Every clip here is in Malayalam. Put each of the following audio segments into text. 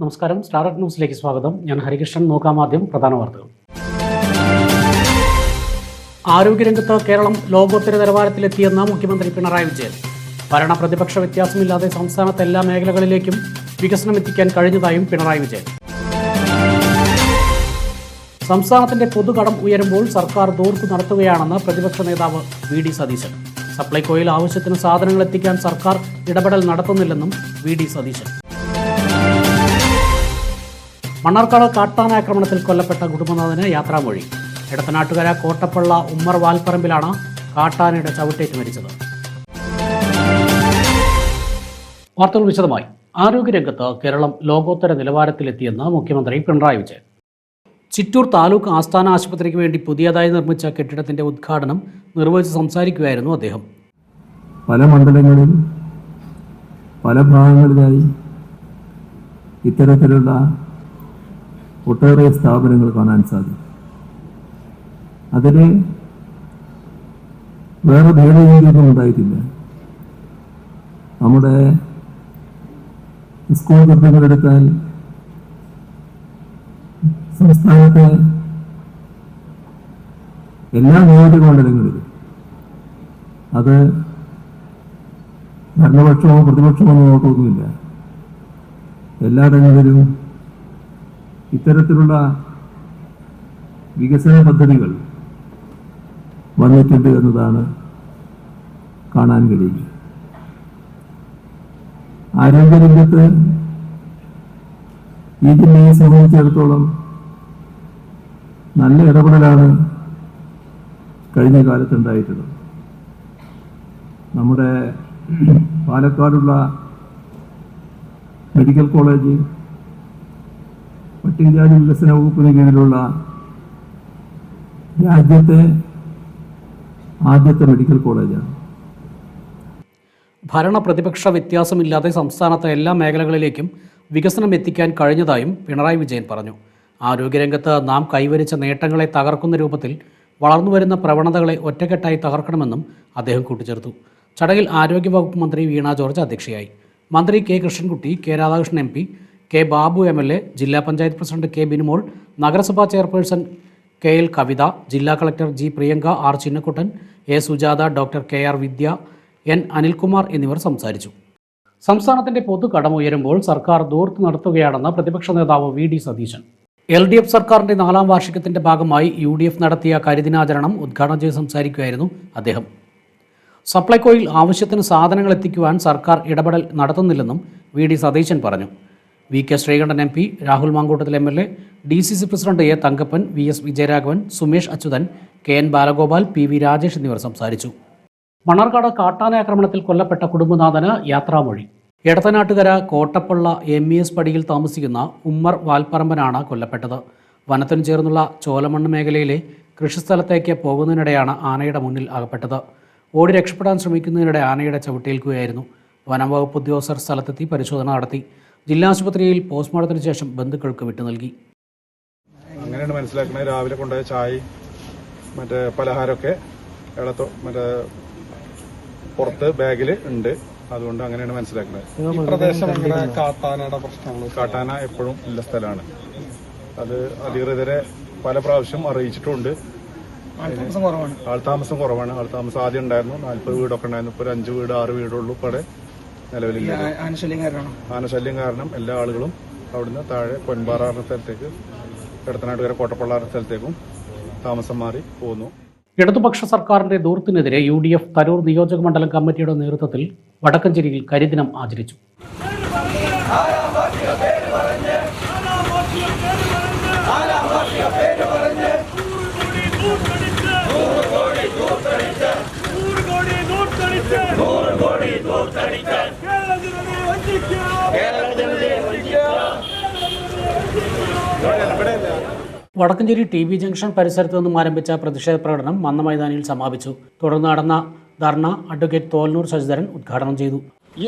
നമസ്കാരം. സ്റ്റാർട്ട് ന്യൂസിലേക്ക് സ്വാഗതം. ഞാൻ ഹരികൃഷ്ണൻ. നോക്കാം ആദ്യം പ്രധാന വാർത്തകൾ. ആരോഗ്യരംഗത്ത് കേരളം ലോകോത്തര നിലവാരത്തിലെത്തിയെന്ന് മുഖ്യമന്ത്രി പിണറായി വിജയൻ. ഭരണ പ്രതിപക്ഷ വ്യത്യാസമില്ലാതെ സംസ്ഥാനത്തെ എല്ലാ മേഖലകളിലേക്കും വികസനം എത്തിക്കാൻ കഴിഞ്ഞതായും പിണറായി വിജയൻ. സംസ്ഥാനത്തിന്റെ പൊതുകടം ഉയരുമ്പോൾ സർക്കാർ ദൂർത്ത് നടത്തുകയാണെന്ന് പ്രതിപക്ഷ നേതാവ് വി ഡി സതീശൻ. സപ്ലൈകോയിൽ ആവശ്യത്തിന് സാധനങ്ങൾ എത്തിക്കാൻ സർക്കാർ ഇടപെടൽ നടത്തുന്നില്ലെന്നും വി ഡി സതീശൻ. മണ്ണാർക്കാട് കാട്ടാനാക്രമണത്തിൽ കൊല്ലപ്പെട്ട കുടുംബനാഥന് യാത്രാമൊഴി. ഇടത്തനാട്ടുകര കോട്ടപ്പള്ള ഉമ്മർ വാൽപ്പറമ്പിലാണ് കാട്ടാനയുടെ ചവിട്ടേറ്റ് മരിച്ചത്. വാർത്തകൾ വിശദമായി. ആരോഗ്യരംഗത്ത് കേരളം ലോകോത്തര നിലവാരത്തിലെത്തിയെന്ന് മുഖ്യമന്ത്രി പിണറായി വിജയൻ. ചിറ്റൂർ താലൂക്ക് ആസ്ഥാന ആശുപത്രിക്ക് വേണ്ടി പുതിയതായി നിർമ്മിച്ച കെട്ടിടത്തിന്റെ ഉദ്ഘാടനം നിർവഹിച്ച് സംസാരിക്കുകയായിരുന്നു അദ്ദേഹം. പല മണ്ഡലങ്ങളിൽ പല ഭാഗങ്ങളിലായി ഇത്തരത്തിലുള്ള ഒട്ടേറെ സ്ഥാപനങ്ങൾ കാണാൻ സാധിക്കും. അതിന് വേറെ ഭേദഗതിയൊന്നും ഉണ്ടായിട്ടില്ല. നമ്മുടെ സ്കൂൾ കെട്ടിടങ്ങളെടുത്താൽ സംസ്ഥാനത്തെ എല്ലാ നിയോജക മണ്ഡലങ്ങളിലും അത് ഭരണപക്ഷമോ പ്രതിപക്ഷമോ നോക്കൊന്നുമില്ല എല്ലായിടങ്ങളിലും ഇത്തരത്തിലുള്ള വികസന പദ്ധതികൾ വന്നിട്ടുണ്ട് എന്നതാണ് കാണാൻ കഴിയുക. ആരോഗ്യരംഗത്ത് ഈ ജില്ലയെ സംബന്ധിച്ചിടത്തോളം നല്ല ഇടപെടലാണ് കഴിഞ്ഞ കാലത്തുണ്ടായിട്ടുള്ളത്. നമ്മുടെ പാലക്കാടുള്ള മെഡിക്കൽ കോളേജ് പട്ടികജാതി വികസന വകുപ്പിന് കീഴിലുള്ള രാജ്യത്തെ ആദ്യത്തെ മെഡിക്കൽ കോളേജാണ്. ഭരണ പ്രതിപക്ഷ വ്യത്യാസമില്ലാതെ സംസ്ഥാനത്തെ എല്ലാ മേഖലകളിലേക്കും വികസനം എത്തിക്കാൻ കഴിഞ്ഞതായും പിണറായി വിജയൻ പറഞ്ഞു. ആരോഗ്യരംഗത്ത് നാം കൈവരിച്ച നേട്ടങ്ങളെ തകർക്കുന്ന രൂപത്തിൽ വളർന്നുവരുന്ന പ്രവണതകളെ ഒറ്റക്കെട്ടായി തകർക്കണമെന്നും അദ്ദേഹം കൂട്ടിച്ചേർത്തു. ചടങ്ങിൽ ആരോഗ്യവകുപ്പ് മന്ത്രി വീണ ജോർജ് അധ്യക്ഷയായി. മന്ത്രി K Krishnankutty K Radhakrishnan M K Babu M L A ജില്ലാ പഞ്ചായത്ത് പ്രസിഡന്റ് കെ ബിനുമോൾ നഗരസഭാ ചെയർപേഴ്സൺ കെ എൽ കവിത ജില്ലാ collector G Priyanka R Chinnakkuttan A Sujatha doctor K R Vidya N Anilkumar എന്നിവർ സംസാരിച്ചു. സംസ്ഥാനത്തിന്റെ പൊതു ഉയരുമ്പോൾ സർക്കാർ ദൂർത്ത് നടത്തുകയാണെന്ന് പ്രതിപക്ഷ നേതാവ് V D Satheesan. L D F സർക്കാരിന്റെ നാലാം വാർഷികത്തിന്റെ ഭാഗമായി യു ഡി എഫ് നടത്തിയ കരിദിനാചരണം ഉദ്ഘാടനം ചെയ്ത് സംസാരിക്കുകയായിരുന്നു അദ്ദേഹം. സപ്ലൈകോയിൽ ആവശ്യത്തിന് സാധനങ്ങൾ എത്തിക്കുവാൻ സർക്കാർ ഇടപെടൽ നടത്തുന്നില്ലെന്നും വി ഡി സതീശൻ പറഞ്ഞു. V K Sreekandan M P Rahul Mamkootathil M L A D C C president A Thankappan V S Vijayaraghavan Sumesh Achuthan K N Balagopal P V Rajesh എന്നിവർ സംസാരിച്ചു. മണർകാട് കാട്ടാന ആക്രമണത്തിൽ കൊല്ലപ്പെട്ട കുടുംബനാഥന് യാത്രാമൊഴി. Edathanattukara Kottappalla M E S പടിയിൽ താമസിക്കുന്ന ഉമ്മർ വാൽപ്പറമ്പനാണ് കൊല്ലപ്പെട്ടത്. വനത്തിനു ചേർന്നുള്ള ചോലമണ്ണ് മേഖലയിലെ കൃഷിസ്ഥലത്തേക്ക് പോകുന്നതിനിടെയാണ് ആനയുടെ മുന്നിൽ അകപ്പെട്ടത്. ഓടി രക്ഷപ്പെടാൻ ശ്രമിക്കുന്നതിനിടെ ആനയുടെ ചവിട്ടേൽക്കുകയായിരുന്നു. വനം വകുപ്പ് ഉദ്യോഗസ്ഥർ സ്ഥലത്തെത്തി പരിശോധന നടത്തി. ജില്ലാ ആശുപത്രിയിൽ പോസ്റ്റ്മോർട്ടത്തിന് ശേഷം ബന്ധുക്കൾക്ക് വിട്ടു നൽകി. അങ്ങനെയാണ് മനസ്സിലാക്കുന്നത് രാവിലെ കൊണ്ടുപോയ ചായ മറ്റേ പലഹാരമൊക്കെ ഇളത്തോ മറ്റേ പുറത്ത് ബാഗിൽ ഉണ്ട്. അതുകൊണ്ട് അങ്ങനെയാണ് മനസ്സിലാക്കുന്നത് ഈ പ്രദേശം ഇങ്ങനെ കാട്ടാനയുടെ പ്രശ്നങ്ങൾ കാട്ടാന എപ്പോഴും ഉള്ള സ്ഥലമാണ്. അത് അധികൃതരെ പല പ്രാവശ്യം അറിയിച്ചിട്ടുണ്ട്. ആൾതാമസം കുറവാണ്. ആൾതാമസം കുറവാണ്. ആൾതാമസം ആദ്യം ഉണ്ടായിരുന്നു. നാല്പത് വീടൊക്കെ ഉണ്ടായിരുന്നു. ഇപ്പോൾ ഒരു അഞ്ച് വീട് ആറ് വീടുള്ളൂ ഇവിടെ നിലവിലില്ല. ആനശല്യം കാരണമാണ് ആനശല്യം കാരണം എല്ലാ ആളുകളും അവിടുന്ന് താഴെ പൊൻപാറ എന്ന സ്ഥലത്തേക്ക് എടത്തനാട്ടുകര കോട്ടപ്പള്ള എന്ന സ്ഥലത്തേക്കും താമസം മാറി പോകുന്നു ഇടതുപക്ഷ സർക്കാരിന്റെ ദൂർത്തിനെതിരെ യു ഡി എഫ് തരൂർ നിയോജക മണ്ഡലം കമ്മിറ്റിയുടെ നേതൃത്വത്തിൽ വടക്കഞ്ചേരിയിൽ കരിദിനം ആചരിച്ചു. വടക്കഞ്ചേരി ടി ബി ജംഗ്ഷൻ പരിസരത്ത് നിന്നും ആരംഭിച്ച പ്രതിഷേധ പ്രകടനം മന്നമൈതാനിയിൽ സമാപിച്ചു. തുടർന്ന് നടന്ന ധർണ അഡ്വക്കേറ്റ് തോൽനൂർ ശശിധരൻ ഉദ്ഘാടനം ചെയ്തു.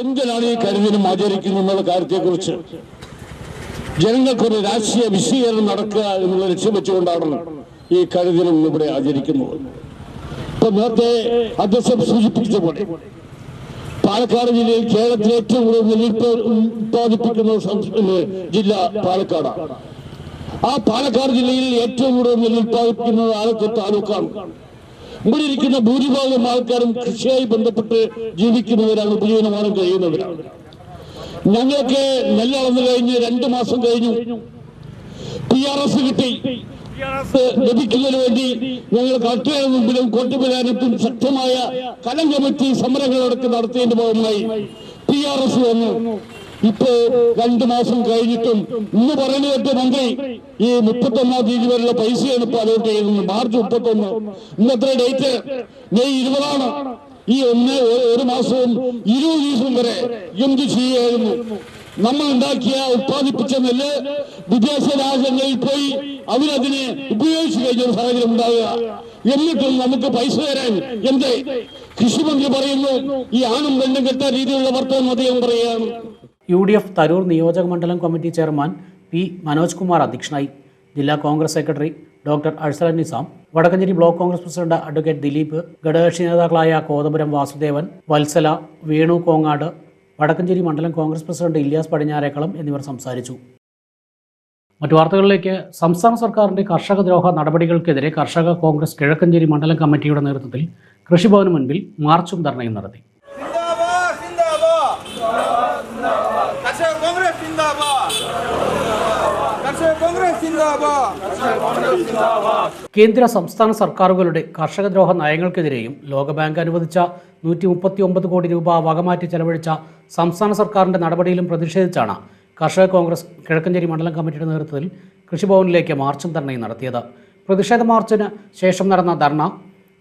എന്തിനാണ് ഈ കരുതലും ആചരിക്കുന്നുള്ള കാര്യത്തെക്കുറിച്ച്? ജനങ്ങൾക്കൊരു രാഷ്ട്രീയ വിശീകരണം നടക്കുക എന്നുള്ള ലക്ഷ്യം വെച്ചുകൊണ്ടാണ് ഈ കരുതലും ഇവിടെ ആചരിക്കുന്നത്. ഇപ്പൊ നേരത്തെ അധ്യക്ഷം സൂചിപ്പിച്ച പോലെ പാലക്കാട് ജില്ലയിൽ കേരളത്തിലെ ഏറ്റവും കൂടുതൽ ഉത്പാദിപ്പിക്കുന്ന ജില്ല പാലക്കാടാണ്. ആ പാലക്കാട് ജില്ലയിൽ ഏറ്റവും കൂടുതൽ നെല്ലുത്പാദിപ്പിക്കുന്നത് ആലത്തൂർ താലൂക്കാണ്. ഇവിടെ ഇരിക്കുന്ന ഭൂരിഭാഗം ആൾക്കാരും കൃഷിയായി ബന്ധപ്പെട്ട് ജീവിക്കുന്നവരാണ് ഉപജീവനമാനം കഴിയുന്നവരാണ്. ഞങ്ങൾക്ക് നെല്ല് അളന്നു കഴിഞ്ഞ് രണ്ടു മാസം കഴിഞ്ഞു. പി ആർ എസ് കിട്ടി. ലഭിക്കുന്നതിന് വേണ്ടി ഞങ്ങൾ കളക്ടറുടെ മുമ്പിലും കോട്ടുപുരാനത്തും ശക്തമായ കലം കമ്മിറ്റി സമരങ്ങളടക്കം നടത്തിയതിന്റെ ഭാഗമായി പി ആർ എസ് വന്നു. ഇപ്പോ രണ്ടു മാസം കഴിഞ്ഞിട്ടും ഇന്ന് പറയുന്ന കേട്ട് മന്ത്രി ഈ മുപ്പത്തൊന്നാം തീയതി വരെയുള്ള പൈസയാണ് ഇപ്പൊ അലോട്ട് ചെയ്യുന്നത്. മാർച്ച് മുപ്പത്തൊന്ന്. ഇന്നത്ര ഡേറ്റ് മെയ് ഇരുപതാണ്. ഈ ഒന്ന് ഒരു- ഒരു മാസവും ഇരുപത് ദിവസം വരെ എന്ത് ചെയ്യുമായിരുന്നു നമ്മൾ ഉണ്ടാക്കിയ ഉത്പാദിപ്പിച്ച നെല്ല് വിദേശ രാജ്യങ്ങളിൽ പോയി അവരതിനെ ഉപയോഗിച്ചു കഴിഞ്ഞ ഒരു സാഹചര്യം ഉണ്ടാവുക. എന്നിട്ടും നമുക്ക് പൈസ തരാൻ എന്തേ? കൃഷിമന്ത്രി പറയുന്നു ഈ ആണും പെണ്ണും കെട്ട രീതിയിലുള്ള വർത്തമാനം അദ്ദേഹം പറയുകയാണ്. യു ഡി എഫ് തരൂർ നിയോജക മണ്ഡലം committee chairman P Manoj Kumar അധ്യക്ഷനായി. ജില്ലാ Congress secretary doctor Arsalan Nizam. Vadakkanchery block Congress president advocate Dileep. ഘടകകക്ഷി നേതാക്കളായ കോതപുരം വാസുദേവൻ വത്സല വേണു കോങ്ങാട് വടക്കഞ്ചേരി മണ്ഡലം കോൺഗ്രസ് പ്രസിഡന്റ് ഇല്യാസ് പടിഞ്ഞാരേക്കളം എന്നിവർ സംസാരിച്ചു. മറ്റു വാർത്തകളിലേക്ക്. സംസ്ഥാന സർക്കാരിന്റെ കർഷക ദ്രോഹ നടപടികൾക്കെതിരെ കർഷക കോൺഗ്രസ് കിഴക്കഞ്ചേരി മണ്ഡലം കമ്മിറ്റിയുടെ നേതൃത്വത്തിൽ കൃഷിഭവന് മുൻപിൽ മാർച്ചും ധർണയും നടത്തി. കേന്ദ്ര സംസ്ഥാന സർക്കാരുകളുടെ കർഷകദ്രോഹ നയങ്ങൾക്കെതിരെയും ലോകബാങ്ക് അനുവദിച്ച നൂറ്റി മുപ്പത്തി ഒമ്പത് കോടി രൂപ വകമാറ്റി ചെലവഴിച്ച സംസ്ഥാന സർക്കാരിന്റെ നടപടിയിലും പ്രതിഷേധിച്ചാണ് കർഷക കോൺഗ്രസ് കിഴക്കഞ്ചേരി മണ്ഡലം കമ്മിറ്റിയുടെ നേതൃത്വത്തിൽ കൃഷിഭവനിലേക്ക് മാർച്ചും ധർണയും നടത്തിയത്. പ്രതിഷേധ മാർച്ചിന് ശേഷം നടന്ന ധർണ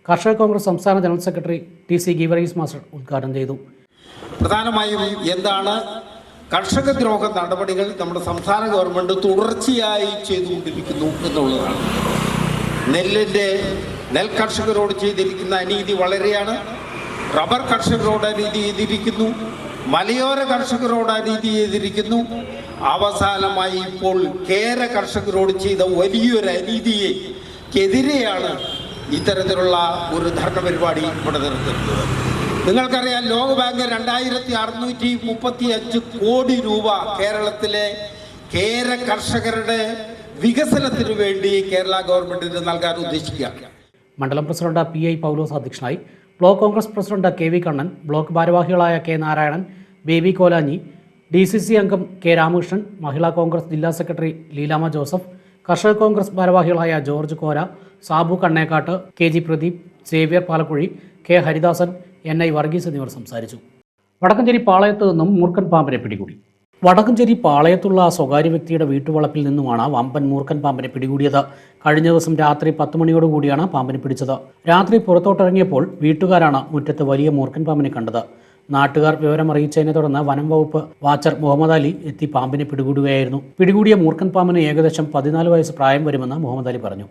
കർഷക കോൺഗ്രസ് സംസ്ഥാന general secretary T C Geevarghese master ഉദ്ഘാടനം ചെയ്തു. പ്രധാനമായും എന്താണ് കർഷക ദ്രോഹ നടപടികൾ നമ്മുടെ സംസ്ഥാന ഗവൺമെന്റ് തുടർച്ചയായി ചെയ്തുകൊണ്ടിരിക്കുന്നു എന്നുള്ളതാണ്. നെല്ലിന്റെ നെൽ കർഷകരോട് ചെയ്തിരിക്കുന്ന അനീതി വളരെയാണ്. റബ്ബർ കർഷകരോട് അനീതി ചെയ്തിരിക്കുന്നു. മലയോര കർഷകരോട് അനീതി ചെയ്തിരിക്കുന്നു. അവസാനമായി ഇപ്പോൾ കേര കർഷകരോട് ചെയ്ത വലിയൊരു അനീതിയെ എതിരെയാണ് ഇത്തരത്തിലുള്ള ഒരു ധർണ പരിപാടി ഇവിടെ നിർത്തുന്നത് നിങ്ങൾക്കറിയാം ലോകബാങ്ക് രണ്ടായിരത്തി അറുന്നൂറ്റി മുപ്പത്തി അഞ്ച് കോടി രൂപ കേരളത്തിലെ കേര കർഷകരുടെ വികസനത്തിനു വേണ്ടി കേരള ഗവൺമെന്റിന് നൽകാൻ ഉദ്ദേശിക്കുകയാണ് മണ്ഡലം പ്രസിഡന്റ് പി ഐ പൗലോസ് അധ്യക്ഷനായി block Congress president K V Kannan block ഭാരവാഹികളായ K Narayanan Baby Kolanji D C C അംഗം കെ രാമകൃഷ്ണൻ മഹിളാ കോൺഗ്രസ് ജില്ലാ സെക്രട്ടറി ലീലാമ ജോസഫ് കർഷക കോൺഗ്രസ് ഭാരവാഹികളായ George Kora Sabu Kannekkatt K G Pradeep Xavier Palakuzhi K Haridasan N I Varghese എന്നിവർ സംസാരിച്ചു. വടക്കഞ്ചേരി പാളയത്ത് നിന്നും മൂർഖൻ പാമ്പനെ പിടികൂടി. വടക്കഞ്ചേരി പാളയത്തുള്ള സ്വകാര്യ വ്യക്തിയുടെ വീട്ടുവളപ്പിൽ നിന്നുമാണ് വമ്പൻ മൂർഖൻ പാമ്പനെ പിടികൂടിയത്. കഴിഞ്ഞ ദിവസം രാത്രി പത്ത് മണിയോടുകൂടിയാണ് പാമ്പനെ പിടിച്ചത്. രാത്രി പുറത്തോട്ടിറങ്ങിയപ്പോൾ വീട്ടുകാരാണ് മുറ്റത്ത് വലിയ മൂർഖൻ പാമ്പിനെ കണ്ടത്. നാട്ടുകാർ വിവരമറിയിച്ചതിനെ തുടർന്ന് വനം വകുപ്പ് വാച്ചർ മുഹമ്മദ് അലി എത്തി പാമ്പിനെ പിടികൂടുകയായിരുന്നു. പിടികൂടിയ മൂർഖൻ പാമ്പിന് ഏകദേശം പതിനാല് വയസ്സ് പ്രായം വരുമെന്ന് മുഹമ്മദ് അലി പറഞ്ഞു.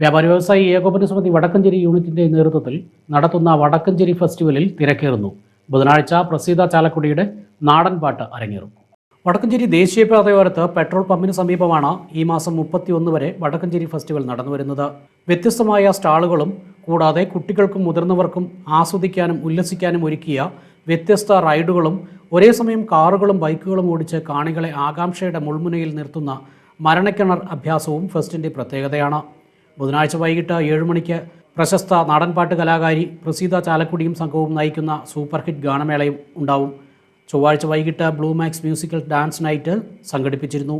വ്യാപാരി വ്യവസായി ഏകോപന സമിതി വടക്കഞ്ചേരി യൂണിറ്റിന്റെ നേതൃത്വത്തിൽ നടത്തുന്ന വടക്കഞ്ചേരി ഫെസ്റ്റിവലിൽ തിരക്കേറുന്നു. ബുധനാഴ്ച പ്രസീത ചാലക്കുടിയുടെ നാടൻ പാട്ട് അരങ്ങേറും. വടക്കഞ്ചേരി ദേശീയപാതയോരത്ത് പെട്രോൾ പമ്പിന് സമീപമാണ് ഈ മാസം മുപ്പത്തിയൊന്ന് വരെ വടക്കഞ്ചേരി ഫെസ്റ്റിവൽ നടന്നുവരുന്നത്. വ്യത്യസ്തമായ സ്റ്റാളുകളും കൂടാതെ കുട്ടികൾക്കും മുതിർന്നവർക്കും ആസ്വദിക്കാനും ഉല്ലസിക്കാനും ഒരുക്കിയ വ്യത്യസ്ത റൈഡുകളും ഒരേ സമയം കാറുകളും ബൈക്കുകളും ഓടിച്ച് കാണികളെ ആകാംക്ഷയുടെ മുൾമുനയിൽ നിർത്തുന്ന മരണക്കിണർ അഭ്യാസവും ഫെസ്റ്റിന്റെ പ്രത്യേകതയാണ്. ബുധനാഴ്ച വൈകിട്ട് ഏഴ് മണിക്ക് പ്രശസ്ത നാടൻപാട്ട് കലാകാരി പ്രസീത ചാലക്കുടിയും സംഘവും നയിക്കുന്ന സൂപ്പർ ഹിറ്റ് ഗാനമേളയും ഉണ്ടാവും. ചൊവ്വാഴ്ച വൈകിട്ട് blue max musical dance night സംഘടിപ്പിച്ചിരുന്നു.